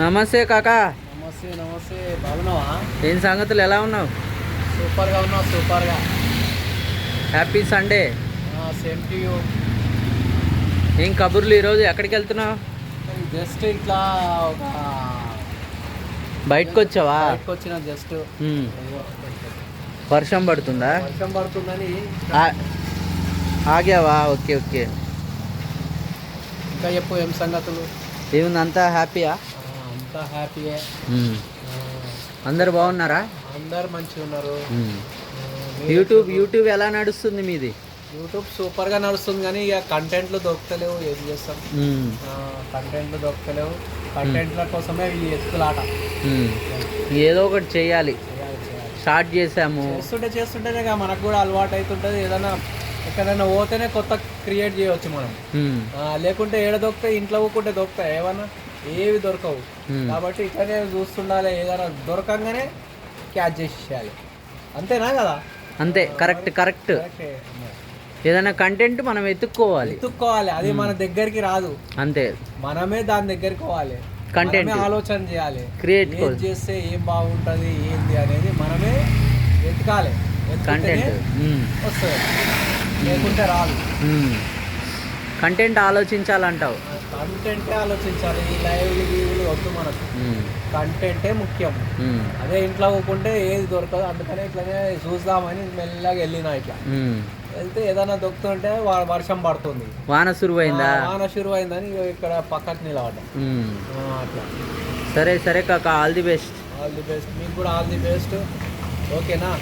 నమస్తే కాకా. నమస్తే నమస్తే. బాగున్నావా? ఏం సంగతులు? ఎలా ఉన్నావు? సూపర్గా ఉన్నావు సూపర్గా. Happy Sunday same to you ఏం కబుర్లు ఈరోజు? ఎక్కడికి వెళ్తున్నావు? జస్ట్ ఇట్లా ఒక బయటకు వచ్చావా? బయటకు వచ్చిన జస్ట్. వర్షం పడుతుందా? వర్షం పడుతుందని. ఆగావా? Okay okay. ఇంకా చెప్పు ఏం సంగతులు? ఏముంది అంతా హ్యాపీయా అంతా హ్యాపీయే. అందరు బాగున్నారా? అందరు మంచిగా ఉన్నారు యూట్యూబ్ యూట్యూబ్ ఎలా నడుస్తుంది మీది? యూట్యూబ్ సూపర్గా నడుస్తుంది కానీ ఇక కంటెంట్లు దొరకలేవు ఏం చేస్తాం. కంటెంట్లు దొరకలేవు కంటెంట్ల కోసమే ఈ ఎత్తులాట. ఏదో ఒకటి చేయాలి. స్టార్ట్ చేసాము చేస్తుంటే చేస్తుంటేనే ఇక మనకు కూడా అలవాటు అవుతుంటుంది ఏదైనా ఎక్కడైనా పోతేనే కొత్త క్రియేట్ చేయవచ్చు మనం. లేకుంటే ఏడ దొరుకుతాయి? ఇంట్లో ఊకుంటే దొరుకుతాయి? ఏమన్నా? ఏవి దొరకవు. కాబట్టి ఇక్కడనే చూస్తుండాలి ఏదైనా దొరకంగానే క్యాచ్ చేసేయాలి అంతేనా కదా? అంతే కరెక్ట్ కరెక్ట్. ఏదైనా కంటెంట్ మనం ఎత్తుక్కోవాలి. వెతుక్కోవాలి అది మన దగ్గరికి రాదు. అంతే. మనమే దాని దగ్గరికి పోవాలి. మనమే ఆలోచన చేయాలి. కోవాలి. చేస్తే ఏం బాగుంటుంది ఏంది అనేది మనమే వెతకాలి. వెతుకుతేనే కంటెంట్ వస్తుంది. లేకుంటే రాదు. కంటెంట్ ఆలోచించాలంటావు. కంటెంటే ఆలోచించాలి. ఈ లైవ్ వీడియోలు వద్దు మనకు. కంటెంటే ముఖ్యం. అదే ఇంట్లో పోకుంటే ఏది దొరకదు. అందుకనే ఇట్లానే చూద్దామని మెల్లగా వెళ్ళిన ఇట్లా. వెళ్తే ఏదైనా దొరుకుతుంటే వా- వర్షం పడుతుంది. వాన సురువైందా? ఆ, వాన అయిందని ఇక్కడ పక్కకు నిలబడ్డా. అట్లా. సరే సరే కాక. All the best. All the best. మీకు కూడా ఆల్ ది బెస్ట్. ఓకేనా?